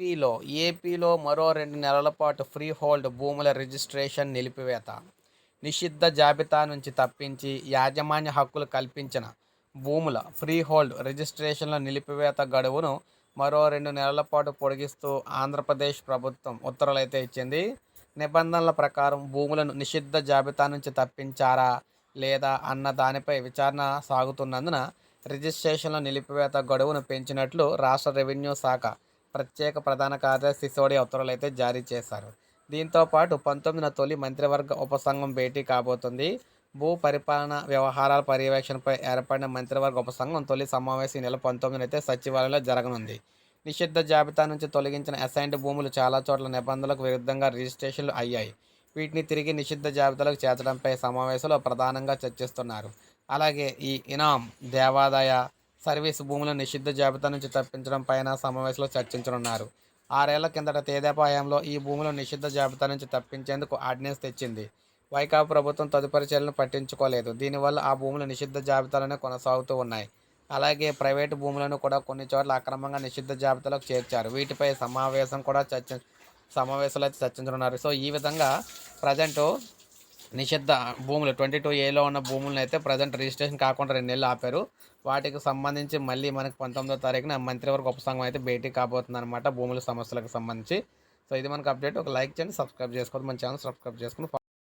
ఏపీలో ఏపీలో మరో రెండు నెలల పాటు ఫ్రీ హోల్డ్ భూముల రిజిస్ట్రేషన్ నిలిపివేత. నిషిద్ధ జాబితా నుంచి తప్పించి యాజమాన్య హక్కులు కల్పించిన భూముల ఫ్రీ హోల్డ్ రిజిస్ట్రేషన్ల నిలిపివేత గడువును మరో రెండు నెలల పాటు పొడిగిస్తూ ఆంధ్రప్రదేశ్ ప్రభుత్వం ఉత్తర్వులైతే ఇచ్చింది. నిబంధనల ప్రకారం భూములను నిషిద్ధ జాబితా నుంచి తప్పించారా లేదా అన్న దానిపై విచారణ సాగుతున్నందున రిజిస్ట్రేషన్ల నిలిపివేత గడువును పెంచినట్లు రాష్ట్ర రెవెన్యూ శాఖ ప్రత్యేక ప్రధాన కార్యదర్శి సిసోడియా ఉత్తర్వులు అయితే జారీ చేశారు. దీంతో పాటు పంతొమ్మిదిన తొలి మంత్రివర్గ ఉపసంఘం భేటీ కాబోతుంది. భూ పరిపాలన వ్యవహారాల పర్యవేక్షణపై ఏర్పడిన మంత్రివర్గ ఉపసంఘం తొలి సమావేశం ఈ నెల పంతొమ్మిదిన అయితే సచివాలయంలో జరగనుంది. నిషిద్ధ జాబితా నుంచి తొలగించిన అసైన్డ్ భూములు చాలా చోట్ల నిబంధనలకు విరుద్ధంగా రిజిస్ట్రేషన్లు అయ్యాయి. వీటిని తిరిగి నిషిద్ధ జాబితాలకు చేర్చడంపై సమావేశంలో ప్రధానంగా చర్చిస్తున్నారు. అలాగే ఈ ఇనాం దేవాదాయ సర్వీస్ భూముల నిషిద్ధ జాబితా నుంచి తప్పించడం పైన సమావేశంలో చర్చించనున్నారు. ఆరేళ్ళ కిందట తేదేపా హయాంలో ఈ భూముల నిషిద్ధ జాబితా నుంచి తప్పించేందుకు ఆర్డినెన్స్ తెచ్చింది. వైకాపా ప్రభుత్వం తదుపరి చర్యలను పట్టించుకోలేదు. దీనివల్ల ఆ భూములు నిషిద్ధ జాబితాలోనే కొనసాగుతూ ఉన్నాయి. అలాగే ప్రైవేటు భూములను కూడా కొన్ని చోట్ల అక్రమంగా నిషిద్ధ జాబితాలోకి చేర్చారు. వీటిపై సమావేశం కూడా చర్చ సమావేశాలు అయితే చర్చించనున్నారు. సో ఈ విధంగా ప్రజెంటు నిషిద్ధ భూములు. ట్వంటీ టూ ఏలో ఉన్న భూములను అయితే ప్రజెంట్ రిజిస్ట్రేషన్ కాకుండా రెండు నెలలు ఆపారు. వాటికి సంబంధించి మళ్ళీ మనకు పంతొమ్మిదో తారీఖున మంత్రివర్గ ఉపసంఘం అయితే భేటీ కాబోతుంది అనమాట భూముల సమస్యలకు సంబంధించి. సో ఇది మనకు అప్డేట్ ఒక లైక్ చేయండి సబ్స్క్రైబ్ చేసుకోవద్దు. మన ఛానల్ సబ్స్క్రైబ్ చేసుకుని